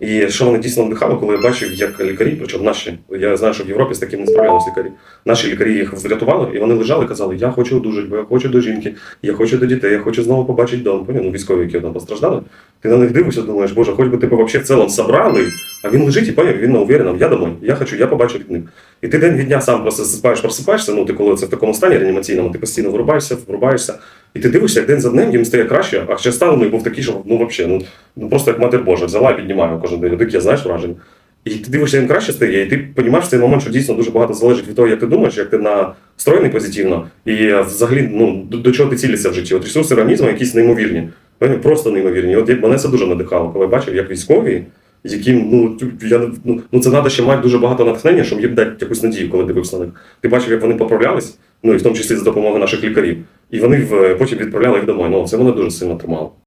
І що мене дійсно надихало, коли я бачив, як лікарі, причому наші, я знаю, що в Європі з таким не справлялися лікарі. Наші лікарі їх врятували, і вони лежали і казали, я хочу одужати, бо я хочу до жінки, я хочу до дітей, я хочу знову побачити дом. Поняв? Ну, військові, які там постраждали. Ти на них дивишся, думаєш, боже, хоч би тебе взагалі в цілому собрали, а він лежить і поняв, він на уверенном, я домой, я хочу, я побачу від них. І ти день від дня сам просто засипаєш, просипаєшся, ну ти коли це в такому стані реанімаційному, ти постійно вирубаєшся, врубаєшся, і ти дивишся, як день за днем їм стає краще, а ще стан у був такий, що ну взагалі, ну, ну просто як матер Божа, взяла і піднімаю кожен день. Таке, знаєш, враження. І ти дивишся, їм краще стає, і ти розумієш в цей момент, що дійсно дуже багато залежить від того, як ти думаєш, як ти настроєний позитивно, і е, взагалі ну, до, до чого ти цілишся в житті. От ресурси організму якісь неймовірні. Вони Просто неймовірні. От мене це дуже надихало, коли я бачив, як військові, яким ну я ну, ну це треба ще мати дуже багато натхнення, щоб їм дати якусь надію, коли дивився на них. Ти бачив, як вони поправлялись, ну і в тому числі за допомогою наших лікарів. І вони в, потім відправляли їх домой. Ну це мене дуже сильно тримало.